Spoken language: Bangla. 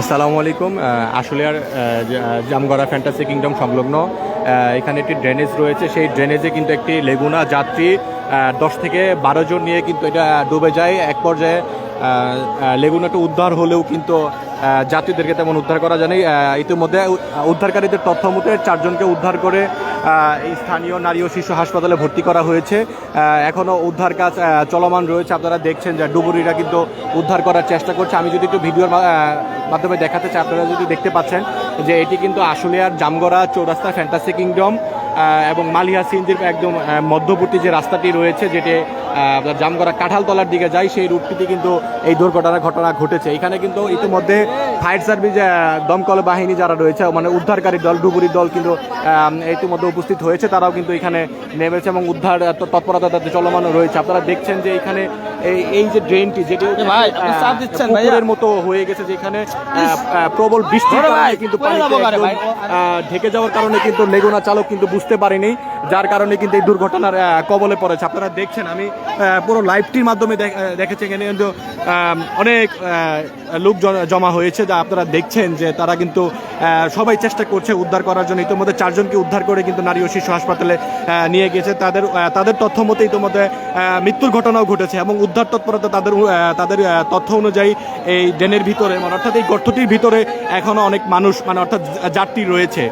আসসালামু আলাইকুম। আসলে আর জামগড়া ফ্যান্টাসি কিংডম সংলগ্ন এখানে একটি ড্রেনেজ রয়েছে। সেই ড্রেনেজে কিন্তু একটি লেগুনা যাত্রী দশ থেকে বারো জন নিয়ে কিন্তু এটা ডুবে যায়। এক পর্যায়ে লেগুনাটা উদ্ধার হলেও কিন্তু যাত্রীদেরকে তেমন উদ্ধার করা যায়নি ইতিমধ্যে উদ্ধারকারীদের তথ্য মতে চারজনকে উদ্ধার করে এই স্থানীয় নারী ও শিশু হাসপাতালে ভর্তি করা হয়েছে। এখনও উদ্ধার কাজ চলমান রয়েছে। আপনারা দেখছেন যে ডুবুরিরা কিন্তু উদ্ধার করার চেষ্টা করছে। আমি যদি একটু ভিডিওর মাধ্যমে দেখাতে চাই, আপনারা যদি দেখতে পাচ্ছেন যে এটি কিন্তু আশুলিয়ার জামগড়া চৌরাস্তা ফ্যান্টাসি কিংডম। এবং মালিয়া সিন্দির একদম মধ্যবর্তী যে রাস্তাটি রয়েছে যেটি আপনার জামগড়া কাঁঠালতলার দিকে যায় সেই রুটটিতে কিন্তু এই দুর্ঘটনা ঘটনা ঘটেছে। এখানে কিন্তু ইতিমধ্যে ফায়ার সার্ভিস দমকল বাহিনী যারা রয়েছে মানে উদ্ধারকারী দল ডুবুরি দল কিন্তু ইতিমধ্যে উপস্থিত হয়েছে। তারাও কিন্তু এখানে নেমেছে এবং উদ্ধার তৎপরতা তাদের চলমান রয়েছে। আপনারা দেখছেন যে এখানে এই এই যে ড্রেনটি যেটি। পুকুরের মতো হয়ে গেছে যেখানে প্রবল বৃষ্টির কারণে কিন্তু পানিতে ঢেকে যাওয়ার কারণে কিন্তু লেগুনা চালক কিন্তু বুঝতে পারেনি, যার কারণে কিন্তু এই দুর্ঘটনার কবলে পড়েছে। আপনারা দেখছেন, আমি পুরো লাইভটির মাধ্যমে দেখ- দেখেছি এখানে কিন্তু অনেক লোক জমা হয়েছে যা আপনারা দেখছেন যে তারা কিন্তু সবাই চেষ্টা করছে উদ্ধার করার জন্য। ইতিমধ্যে চারজনকে উদ্ধার করে কিন্তু নারী ও শিশু হাসপাতালে নিয়ে গেছে। তাদের তাদের তথ্য মতে ইতিমধ্যে মৃত্যুর ঘটনাও ঘটেছে এবং উদ্ধার তৎপরতা তাদের তাদের তথ্য অনুযায়ী এই ড্রেনের ভিতরে মানে অর্থাৎ এই গর্তটির ভিতরে এখনও অনেক মানুষ মানে অর্থাৎ যাত্রী রয়েছে।